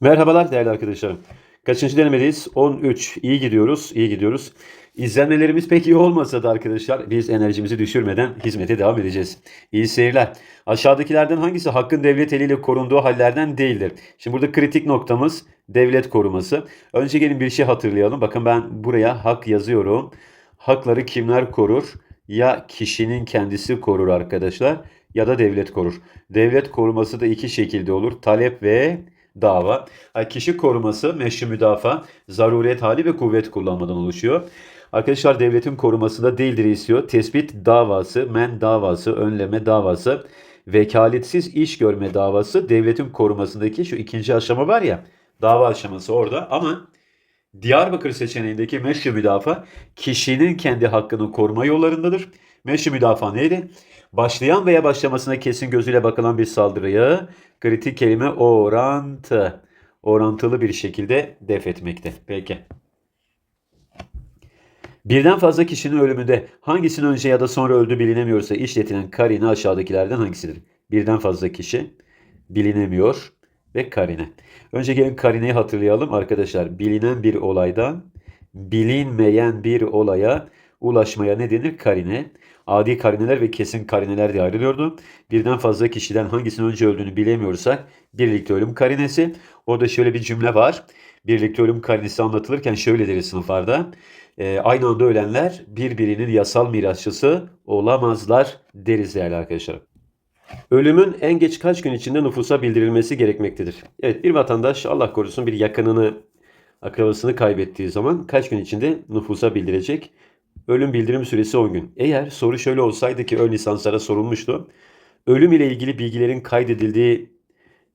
Merhabalar değerli arkadaşlarım. Kaçıncı denemedeyiz? 13. İyi gidiyoruz, iyi gidiyoruz. İzlenmelerimiz pek iyi olmasa da arkadaşlar biz enerjimizi düşürmeden hizmete devam edeceğiz. İyi seyirler. Aşağıdakilerden hangisi hakkın devlet eliyle korunduğu hallerden değildir? Şimdi burada kritik noktamız devlet koruması. Önce gelin bir şey hatırlayalım. Bakın ben buraya hak yazıyorum. Hakları kimler korur? Ya kişinin kendisi korur arkadaşlar ya da devlet korur. Devlet koruması da iki şekilde olur. Talep ve dava. Kişi koruması meşru müdafaa, zaruret hali ve kuvvet kullanmadan oluşuyor. Arkadaşlar devletin korumasında değildir istiyor. Tespit davası, men davası, önleme davası, vekaletsiz iş görme davası devletin korumasındaki şu ikinci aşama var ya dava aşaması orada ama Diyarbakır seçeneğindeki meşru müdafaa kişinin kendi hakkını koruma yollarındadır. Meşru müdafaa neydi? Başlayan veya başlamasına kesin gözüyle bakılan bir saldırıyı kritik kelime orantı orantılı bir şekilde def etmekte. Peki. Birden fazla kişinin ölümünde hangisinin önce ya da sonra öldüğü bilinemiyorsa işletilen karine aşağıdakilerden hangisidir? Birden fazla kişi bilinemiyor ve karine. Önce gelin karineyi hatırlayalım arkadaşlar. Bilinen bir olaydan bilinmeyen bir olaya ulaşmaya ne denir? Karine. Adi karineler ve kesin karineler diye ayrılıyordu. Birden fazla kişiden hangisinin önce öldüğünü bilemiyorsak birlikte ölüm karinesi. Orada şöyle bir cümle var. Birlikte ölüm karinesi anlatılırken şöyle deriz sınıflarda. Ee, aynı anda ölenler birbirinin yasal mirasçısı olamazlar deriz değerli arkadaşlar. Ölümün en geç kaç gün içinde nüfusa bildirilmesi gerekmektedir? Evet bir vatandaş Allah korusun bir yakınını, akrabasını kaybettiği zaman kaç gün içinde nüfusa bildirecek? Ölüm bildirim süresi 10 gün. Eğer soru şöyle olsaydı ki ön lisanslara sorulmuştu. Ölüm ile ilgili bilgilerin kaydedildiği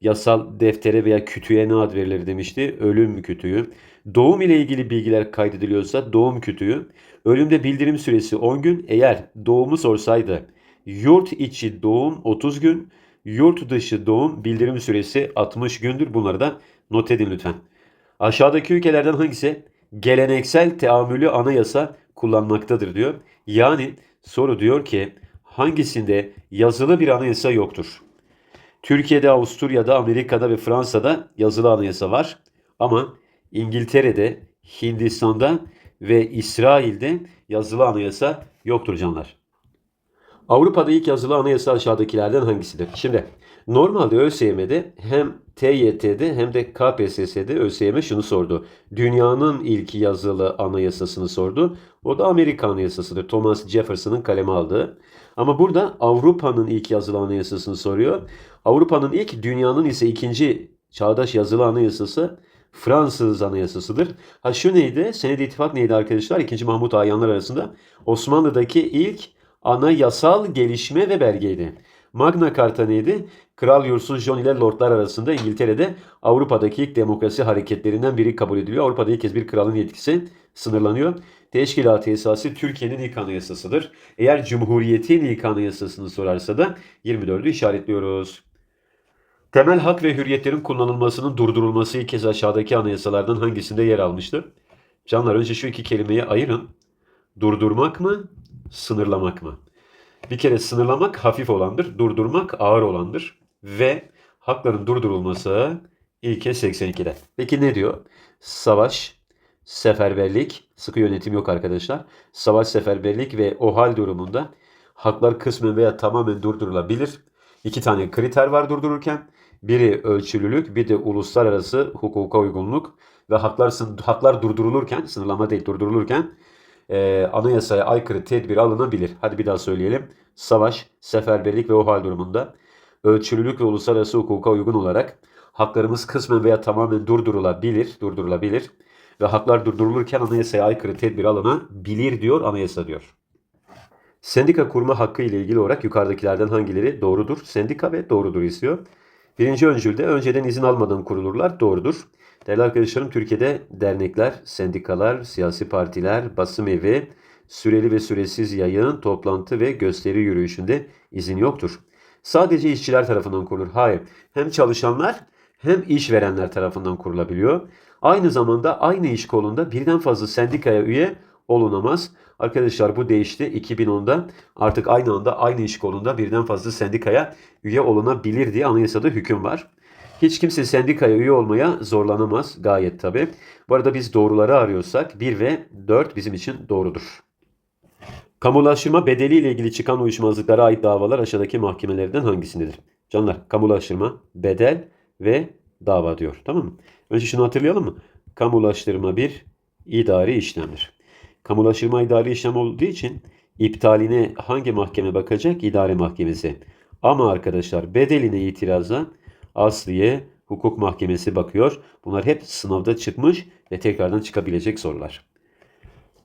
yasal deftere veya kütüğe ne ad verilir demişti? Ölüm kütüğü. Doğum ile ilgili bilgiler kaydediliyorsa doğum kütüğü. Ölümde bildirim süresi 10 gün. Eğer doğumu sorsaydı yurt içi doğum 30 gün, yurt dışı doğum bildirim süresi 60 gündür. Bunları da not edin lütfen. Aşağıdaki ülkelerden hangisi geleneksel teamülü anayasa kullanmaktadır diyor. Yani soru diyor ki hangisinde yazılı bir anayasa yoktur? Türkiye'de, Avusturya'da, Amerika'da ve Fransa'da yazılı anayasa var. Ama İngiltere'de, Hindistan'da ve İsrail'de yazılı anayasa yoktur canlar. Avrupa'da ilk yazılı anayasa aşağıdakilerden hangisidir? Şimdi normalde ÖSYM'de hem TYT'de hem de KPSS'de ÖSYM şunu sordu. Dünyanın ilk yazılı anayasasını sordu. O da Amerika anayasasıdır. Thomas Jefferson'ın kaleme aldığı. Ama burada Avrupa'nın ilk yazılı anayasasını soruyor. Avrupa'nın ilk, dünyanın ise ikinci çağdaş yazılı anayasası Fransız anayasasıdır. Ha şu neydi? Senedi ittifak neydi arkadaşlar? İkinci Mahmut Ayanlar arasında Osmanlı'daki ilk anayasal gelişme ve belgeydi. Magna Carta neydi? Kral Yursuz John ile Lordlar arasında İngiltere'de Avrupa'daki ilk demokrasi hareketlerinden biri kabul ediliyor. Avrupa'da ilk kez bir kralın yetkisi sınırlanıyor. Teşkilat esası Türkiye'nin ilk anayasasıdır. Eğer Cumhuriyet'in ilk anayasasını sorarsa da 24'ü işaretliyoruz. Temel hak ve hürriyetlerin kullanılmasının durdurulması ilk kez aşağıdaki anayasalardan hangisinde yer almıştır? Canlar önce şu iki kelimeyi ayırın. Durdurmak mı, sınırlamak mı? Bir kere sınırlamak hafif olandır, durdurmak ağır olandır. Ve hakların durdurulması ilke 82'de. Peki ne diyor? Savaş, seferberlik, sıkı yönetim yok arkadaşlar. Savaş, seferberlik ve o hal durumunda haklar kısmen veya tamamen durdurulabilir. İki tane kriter var durdururken. Biri ölçülülük, bir de uluslararası hukuka uygunluk ve haklar haklar durdurulurken, sınırlama değil durdurulurken e, anayasaya aykırı tedbir alınabilir. Hadi bir daha söyleyelim. Savaş, seferberlik ve o hal durumunda ölçülülük ve uluslararası hukuka uygun olarak haklarımız kısmen veya tamamen durdurulabilir, durdurulabilir ve haklar durdurulurken anayasaya aykırı tedbir alınabilir diyor anayasa diyor. Sendika kurma hakkı ile ilgili olarak yukarıdakilerden hangileri doğrudur? Sendika ve doğrudur istiyor. Birinci öncülde önceden izin almadan kurulurlar. Doğrudur. Değerli arkadaşlarım Türkiye'de dernekler, sendikalar, siyasi partiler, basım evi, süreli ve süresiz yayın, toplantı ve gösteri yürüyüşünde izin yoktur. Sadece işçiler tarafından kurulur. Hayır. Hem çalışanlar hem işverenler tarafından kurulabiliyor. Aynı zamanda aynı iş kolunda birden fazla sendikaya üye olunamaz. Arkadaşlar bu değişti 2010'da. Artık aynı anda aynı iş kolunda birden fazla sendikaya üye olunabilir diye anayasada hüküm var. Hiç kimse sendikaya üye olmaya zorlanamaz. Gayet tabii. Bu arada biz doğruları arıyorsak 1 ve 4 bizim için doğrudur. Kamulaştırma bedeliyle ilgili çıkan uyuşmazlıklara ait davalar aşağıdaki mahkemelerden hangisindedir? Canlar, kamulaştırma, bedel ve dava diyor. Tamam mı? Önce şunu hatırlayalım mı? Kamulaştırma bir idari işlemdir. Kamulaştırma idari işlem olduğu için iptaline hangi mahkeme bakacak? İdare mahkemesi. Ama arkadaşlar bedeline itiraza Asliye Hukuk Mahkemesi bakıyor. Bunlar hep sınavda çıkmış ve tekrardan çıkabilecek sorular.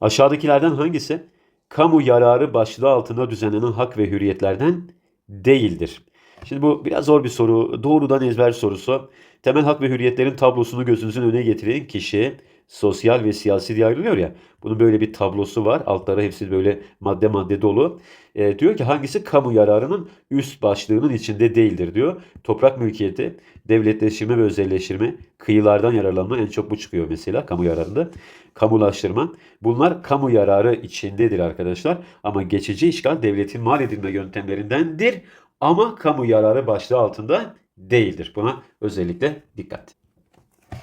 Aşağıdakilerden hangisi kamu yararı başlığı altında düzenlenen hak ve hürriyetlerden değildir? Şimdi bu biraz zor bir soru. Doğrudan ezber sorusu. Temel hak ve hürriyetlerin tablosunu gözünüzün önüne getiren kişi sosyal ve siyasi diye ayrılıyor ya. Bunun böyle bir tablosu var. Altları hepsi böyle madde madde dolu. E, diyor ki hangisi kamu yararının üst başlığının içinde değildir diyor. Toprak mülkiyeti, devletleştirme ve özelleştirme, kıyılardan yararlanma en çok bu çıkıyor mesela kamu yararında. Kamulaştırma. Bunlar kamu yararı içindedir arkadaşlar. Ama geçici işgal devletin mal edilme yöntemlerindendir. Ama kamu yararı başlığı altında değildir. Buna özellikle dikkat.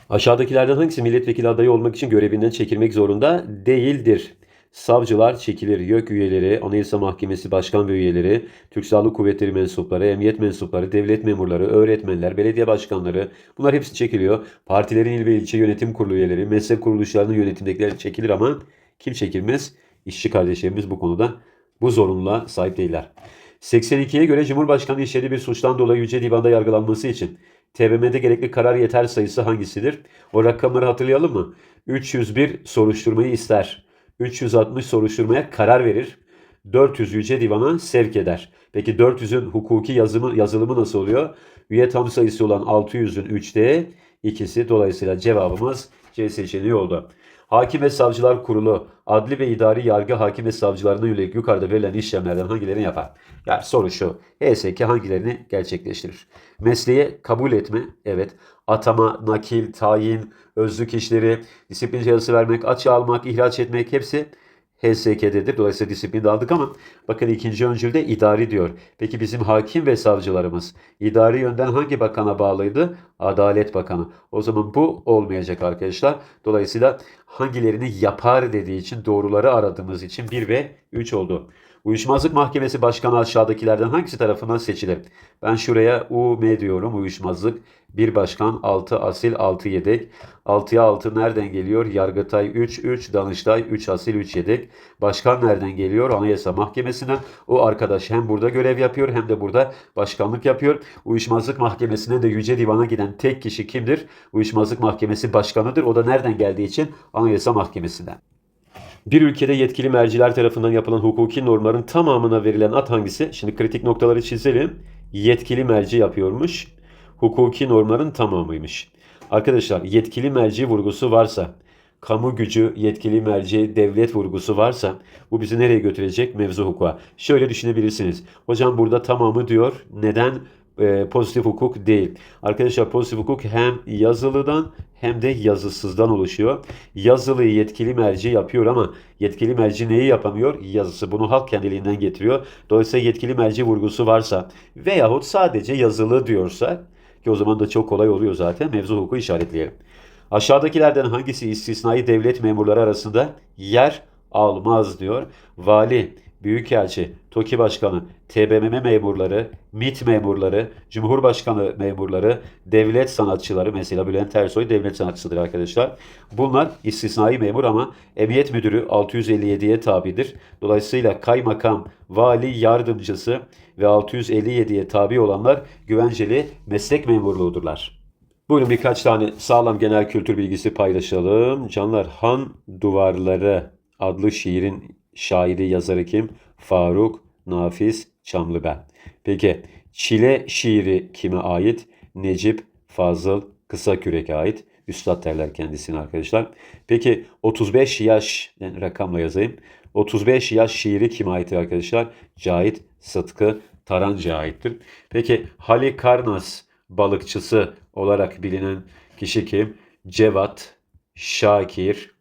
Aşağıdakilerden hangisi milletvekili adayı olmak için görevinden çekilmek zorunda değildir? Savcılar çekilir, YÖK üyeleri, Anayasa Mahkemesi Başkan ve üyeleri, Türk Silahlı Kuvvetleri mensupları, emniyet mensupları, devlet memurları, öğretmenler, belediye başkanları bunlar hepsi çekiliyor. Partilerin il ve ilçe yönetim kurulu üyeleri, meslek kuruluşlarının yönetimdekileri çekilir ama kim çekilmez? İşçi kardeşlerimiz bu konuda bu zorunluluğa sahip değiller. 82'ye göre Cumhurbaşkanı işlediği bir suçtan dolayı Yüce Divan'da yargılanması için TBMM'de gerekli karar yeter sayısı hangisidir? O rakamları hatırlayalım mı? 301 soruşturmayı ister. 360 soruşturmaya karar verir. 400 Yüce Divan'a sevk eder. Peki 400'ün hukuki yazımı, yazılımı nasıl oluyor? Üye tam sayısı olan 600'ün 3'te ikisi. Dolayısıyla cevabımız C seçeneği oldu. Hakim ve Savcılar Kurulu adli ve idari yargı hakim ve savcılarına yönelik yukarıda verilen işlemlerden hangilerini yapar? Yani soru şu. HSK hangilerini gerçekleştirir? Mesleğe kabul etme, evet. Atama, nakil, tayin, özlük işleri, disiplin cezası vermek, açığa almak, ihraç etmek hepsi HSK'dedir. Dolayısıyla disiplini aldık ama bakın ikinci öncülde idari diyor. Peki bizim hakim ve savcılarımız idari yönden hangi bakana bağlıydı? Adalet Bakanı. O zaman bu olmayacak arkadaşlar. Dolayısıyla hangilerini yapar dediği için doğruları aradığımız için 1 ve 3 oldu. Uyuşmazlık Mahkemesi Başkanı aşağıdakilerden hangisi tarafından seçilir? Ben şuraya UM diyorum uyuşmazlık. Bir başkan 6 asil 6 yedek. 6'ya 6 nereden geliyor? Yargıtay 3 3 Danıştay 3 asil 3 yedek. Başkan nereden geliyor? Anayasa Mahkemesi'nden. O arkadaş hem burada görev yapıyor hem de burada başkanlık yapıyor. Uyuşmazlık Mahkemesi'ne de Yüce Divan'a giden tek kişi kimdir? Uyuşmazlık Mahkemesi Başkanı'dır. O da nereden geldiği için Anayasa Mahkemesi'nden. Bir ülkede yetkili merciler tarafından yapılan hukuki normların tamamına verilen ad hangisi? Şimdi kritik noktaları çizelim. Yetkili merci yapıyormuş. Hukuki normların tamamıymış. Arkadaşlar yetkili merci vurgusu varsa, kamu gücü, yetkili merci, devlet vurgusu varsa bu bizi nereye götürecek? Mevzu hukuka. Şöyle düşünebilirsiniz. Hocam burada tamamı diyor. Neden? E, pozitif hukuk değil. Arkadaşlar pozitif hukuk hem yazılıdan hem de yazısızdan oluşuyor. Yazılıyı yetkili merci yapıyor ama yetkili merci neyi yapamıyor? Yazısı. Bunu halk kendiliğinden getiriyor. Dolayısıyla yetkili merci vurgusu varsa veyahut sadece yazılı diyorsa ki o zaman da çok kolay oluyor zaten mevzu hukuku işaretleyelim. Aşağıdakilerden hangisi istisnai devlet memurları arasında yer almaz diyor. Vali, Büyükelçi, TOKİ Başkanı, TBMM memurları, MİT memurları, Cumhurbaşkanı memurları, devlet sanatçıları mesela Bülent Ersoy devlet sanatçısıdır arkadaşlar. Bunlar istisnai memur ama Emniyet Müdürü 657'ye tabidir. Dolayısıyla kaymakam, vali yardımcısı ve 657'ye tabi olanlar güvenceli meslek memurluğudurlar. Buyurun birkaç tane sağlam genel kültür bilgisi paylaşalım. Canlar Han Duvarları adlı şiirin şairi yazarı kim? Faruk Nafiz Çamlıbel. Peki Çile şiiri kime ait? Necip Fazıl Kısakürek'e ait. Üstad derler kendisine arkadaşlar. Peki 35 yaş yani rakamla yazayım. 35 yaş şiiri kime ait arkadaşlar? Cahit Sıtkı Tarancı'ya aittir. Peki Halikarnas balıkçısı olarak bilinen kişi kim? Cevat Şakir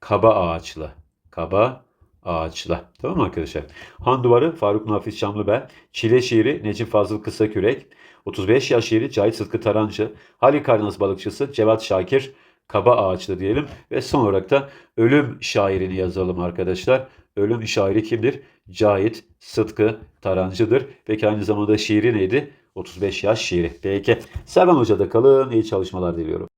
Kaba Ağaçlı. Kaba Ağaçla. Tamam mı arkadaşlar? Han Duvarı Faruk Nafiz Şamlıbel. Çile Şiiri Necip Fazıl Kısakürek. 35 yaş şiiri Cahit Sıtkı Tarancı. Halikarnas balıkçısı Cevat Şakir Kaba Ağaçlı diyelim. Ve son olarak da ölüm şairini yazalım arkadaşlar. Ölüm şairi kimdir? Cahit Sıtkı Tarancı'dır. Peki aynı zamanda şiiri neydi? 35 yaş şiiri. Peki. Servan Hoca'da kalın. İyi çalışmalar diliyorum.